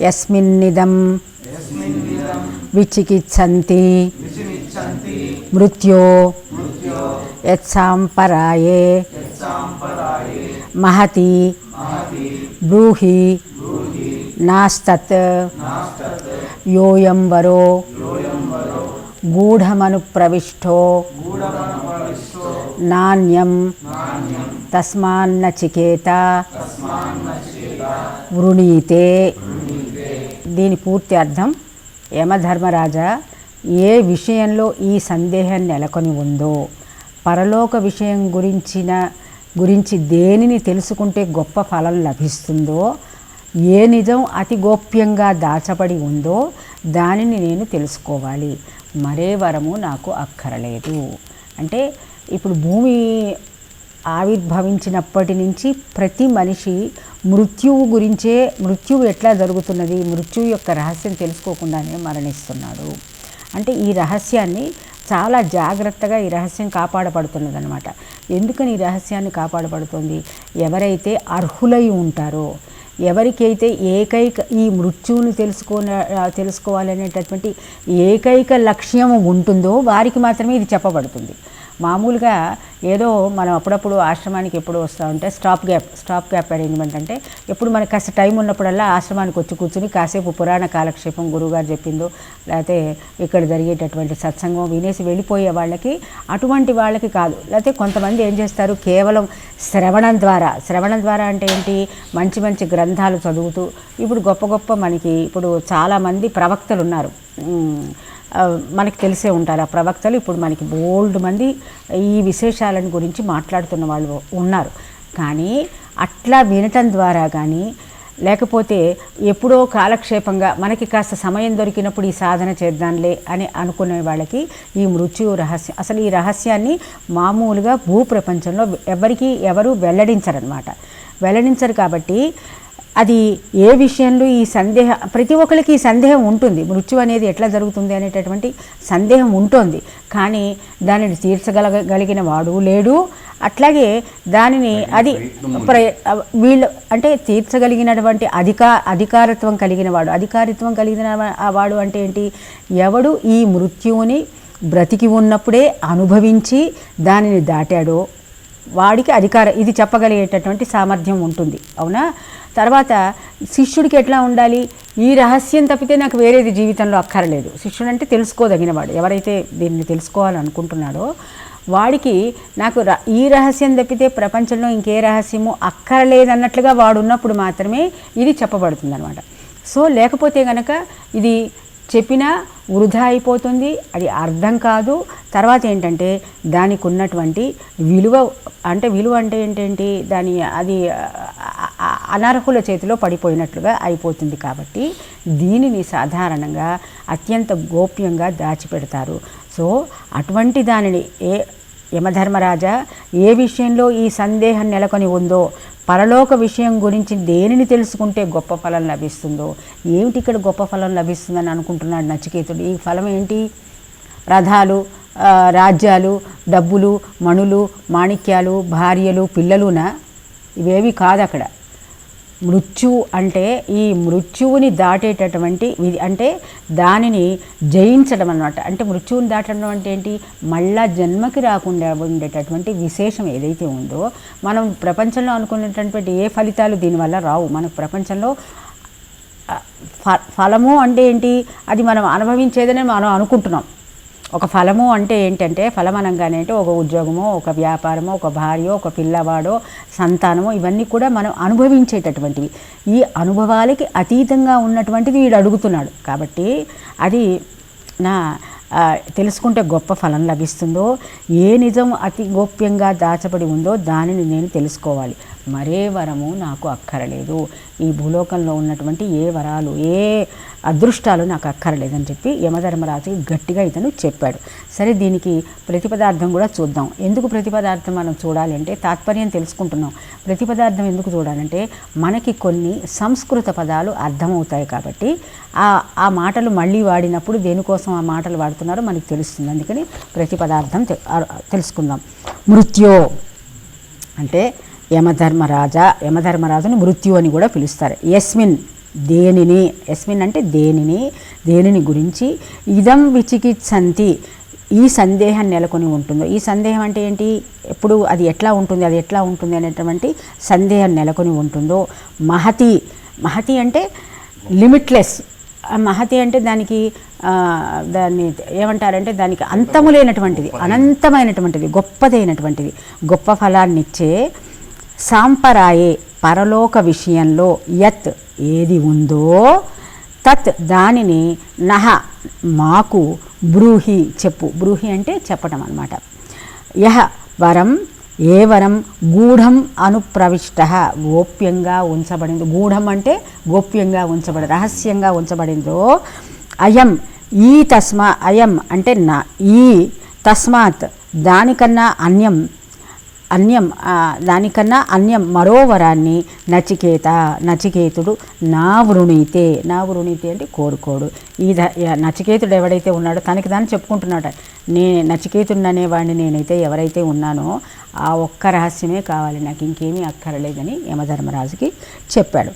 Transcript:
యస్మిన్నిదం విచికిత్సంతి మృత్యో యత్సాంపరాయే మహతి బ్రూహి నాస్తత్ యోయం వరో గూఢమనుప్రవిష్టో నాణ్యం తస్మాన్నచికేత వృణీతే దీని పూర్తి అర్థం యమధర్మరాజా ఏ విషయంలో ఈ సందేహం నెలకొని ఉందో పరలోక విషయం గురించిన గురించి దేనిని తెలుసుకుంటే గొప్ప ఫలం లభిస్తుందో ఏ నిజం అతి గోప్యంగా దాచబడి ఉందో దానిని నేను తెలుసుకోవాలి. మరే వరము నాకు అక్కరలేదు. అంటే ఇప్పుడు భూమి ఆవిర్భవించినప్పటి నుంచి ప్రతి మనిషి మృత్యువు గురించే మృత్యువు ఎట్లా జరుగుతున్నది మృత్యువు యొక్క రహస్యం తెలుసుకోకుండానే మరణిస్తున్నాడు. అంటే ఈ రహస్యాన్ని చాలా జాగ్రత్తగా ఈ రహస్యం కాపాడబడుతున్నది అనమాట ఎందుకని ఈ రహస్యాన్ని కాపాడబడుతుంది? ఎవరైతే అర్హులై ఉంటారో ఎవరికైతే ఏకైక ఈ మృత్యువుని తెలుసుకోన తెలుసుకోవాలనేటటువంటి ఏకైక లక్ష్యం ఉంటుందో వారికి మాత్రమే ఇది చెప్పబడుతుంది. మామూలుగా ఏదో మనం అప్పుడప్పుడు ఆశ్రమానికి ఎప్పుడు వస్తూ ఉంటే stop gap stop gap arrangement అంటే ఎప్పుడు మనకి కాస్త టైం ఉన్నప్పుడల్లా ఆశ్రమానికి వచ్చి కూర్చుని కాసేపు పురాణ కాలక్షేపం గురువుగారు చెప్పిందో లేకపోతే ఇక్కడ జరిగేటటువంటి సత్సంగం వినేసి వెళ్ళిపోయే వాళ్ళకి అటువంటి వాళ్ళకి కాదు. లేకపోతే కొంతమంది ఏం చేస్తారు? కేవలం శ్రవణం ద్వారా శ్రవణం ద్వారా అంటే ఏంటి? మంచి మంచి గ్రంథాలు చదువుతూ ఇప్పుడు గొప్ప గొప్ప మనకి ఇప్పుడు చాలామంది ప్రవక్తలు ఉన్నారు. మనకి తెలిసే ఉంటారు. ఆ ప్రవక్తలు ఇప్పుడు మనకి బోల్డ్ మంది ఈ విశేషాలను గురించి మాట్లాడుతున్న వాళ్ళు ఉన్నారు. కానీ అట్లా వినటం ద్వారా కానీ లేకపోతే ఎప్పుడో కాలక్షేపంగా మనకి కాస్త సమయం దొరికినప్పుడు ఈ సాధన చేద్దాంలే అని అనుకునే వాళ్ళకి ఈ మృత్యు రహస్యం అసలు ఈ రహస్యాన్ని మామూలుగా భూప్రపంచంలో ఎవరికి ఎవరు వెల్లడించరనమాట వెల్లడించరు కాబట్టి అది ఏ విషయంలో ఈ సందేహం ప్రతి ఒక్కరికి ఈ సందేహం ఉంటుంది. మృత్యు అనేది ఎట్లా జరుగుతుంది అనేటటువంటి సందేహం ఉంటుంది. కానీ దానిని తీర్చగలగలిగిన వాడు లేడు. అట్లాగే దానిని అది ప్ర వీళ్ళు అంటే తీర్చగలిగినటువంటి అధికా అధికారత్వం కలిగిన వాడు. అధికారిత్వం కలిగిన వాడు అంటే ఏంటి? ఎవడు ఈ మృత్యువుని బ్రతికి ఉన్నప్పుడే అనుభవించి దానిని దాటాడో వాడికి అధికారం ఇది చెప్పగలిగేటటువంటి సామర్థ్యం ఉంటుంది. అవునా? తర్వాత శిష్యుడికి ఎట్లా ఉండాలి? ఈ రహస్యం తప్పితే నాకు వేరేది జీవితంలో అక్కర్లేదు. శిష్యుడు అంటే తెలుసుకోదగినవాడు. ఎవరైతే దీన్ని తెలుసుకోవాలనుకుంటున్నాడో వాడికి నాకు ర- ఈ రహస్యం తప్పితే ప్రపంచంలో ఇంకే రహస్యము అక్కర్లేదన్నట్లుగా వాడు ఉన్నప్పుడు మాత్రమే ఇది చెప్పబడుతుంది అనమాట సో లేకపోతే గనక ఇది చెప్పినా వృధా అయిపోతుంది. అది అర్థం కాదు. తర్వాత ఏంటంటే దానికి ఉన్నటువంటి విలువ అంటే విలువ అంటే ఏంటంటే? దాని అది అనర్హుల చేతిలో పడిపోయినట్లుగా అయిపోతుంది కాబట్టి దీనిని సాధారణంగా అత్యంత గోప్యంగా దాచిపెడతారు. సో అటువంటి దానిని ఏ యమధర్మరాజా ఏ విషయంలో ఈ సందేహం నెలకొని ఉందో పరలోక విషయం గురించి దేనిని తెలుసుకుంటే గొప్ప ఫలం లభిస్తుందో ఏమిటి ఇక్కడ గొప్ప ఫలం లభిస్తుందని అనుకుంటున్నాడు నచికేతుడు. ఈ ఫలం ఏంటి? రథాలు రాజ్యాలు డబ్బులు మణులు మాణిక్యాలు భార్యలు పిల్లలునా? ఇవేవి కాదు అక్కడ మృత్యువు అంటే ఈ మృత్యువుని దాటేటటువంటి అంటే దానిని జయించడం అన్నమాట. అంటే మృత్యువుని దాటడం అంటే ఏంటి? మళ్ళా జన్మకి రాకుండా ఉండేటటువంటి విశేషం ఏదైతే ఉందో మనం ప్రపంచంలో అనుకునేటటువంటి ఏ ఫలితాలు దీనివల్ల రావు. మనకు ప్రపంచంలో ఫ ఫలము అంటే ఏంటి? అది మనం అనుభవించేదని మనం అనుకుంటున్నాం. ఒక ఫలము అంటే ఏంటంటే ఫలం అనగానే అంటే ఒక ఉద్యోగమో ఒక వ్యాపారమో ఒక భార్యో ఒక పిల్లవాడో సంతానమో ఇవన్నీ కూడా మనం అనుభవించేటటువంటివి. ఈ అనుభవాలకి అతీతంగా ఉన్నటువంటిది వీడు అడుగుతున్నాడు. కాబట్టి అది నా తెలుసుకుంటే గొప్ప ఫలం లభిస్తుందో ఏ నిజం అతి గోప్యంగా దాచబడి ఉందో దానిని నేను తెలుసుకోవాలి. మరే వరము నాకు అక్కరలేదు. ఈ భూలోకంలో ఉన్నటువంటి ఏ వరాలు ఏ అదృష్టాలు నాకు అక్కరలేదని చెప్పి యమధర్మరాజుకి గట్టిగా ఇతను చెప్పాడు. సరే దీనికి ప్రతిపదార్థం కూడా చూద్దాం. ఎందుకు ప్రతిపదార్థం మనం చూడాలి అంటే తాత్పర్యం తెలుసుకుంటున్నాం. ప్రతిపదార్థం ఎందుకు చూడాలంటే మనకి కొన్ని సంస్కృత పదాలు అర్థమవుతాయి కాబట్టి ఆ ఆ మాటలు మళ్ళీ వాడినప్పుడు దేనికోసం ఆ మాటలు వాడుతున్నారో మనకి తెలుస్తుంది. అందుకని ప్రతిపదార్థం తె- తెలుసుకుందాం. మృత్యో అంటే యమధర్మరాజా యమధర్మరాజుని మృత్యు అని కూడా పిలుస్తారు. యస్మిన్ దేనిని? ఎస్మిన్ అంటే దేనిని? దేనిని గురించి? ఇదం విచికిత్సంతి. ఈ సందేహం నెలకొని ఉంటుందో? ఈ సందేహం అంటే ఏంటి? ఎప్పుడు అది ఎట్లా ఉంటుంది? అది ఎట్లా ఉంటుంది అనేటువంటి సందేహం నెలకొని ఉంటుందో? మహతి. మహతి అంటే లిమిట్లెస్. మహతి అంటే దానికి దాన్ని ఏమంటారంటే దానికి అంతము లేనటువంటిది. అనంతమైనటువంటిది గొప్పదైనటువంటిది. గొప్ప ఫలాన్నిచ్చే సాంపరాయే పరలోక విషయంలో యత్ ఏది ఉందో తత్ దానిని నహ మాకు బ్రూహి చెప్పు. బ్రూహి అంటే చెప్పటం అన్నమాట. యహ వరం ఏ వరం గూఢం అనుప్రవిష్ట. గోప్యంగా ఉంచబడింది గూఢం అంటే గోప్యంగా ఉంచబడి రహస్యంగా ఉంచబడిందో అయం ఈ తస్మా అయం అంటే నా ఈ తస్మాత్ దానికన్నా అన్యం అన్యం దానికన్నా అన్యం మరో వరాన్ని నచికేత నచికేతుడు నా వృణీతే నా వృణీతే అంటే కోరుకోడు. ఈ నచికేతుడు ఎవడైతే ఉన్నాడో తనకి దాన్ని చెప్పుకుంటున్నాడు నే నచికేతుడు అనేవాడిని నేనైతే ఎవరైతే ఉన్నానో ఆ ఒక్క రహస్యమే కావాలి నాకు ఇంకేమీ అక్కర్లేదని యమధర్మరాజుకి చెప్పాడు.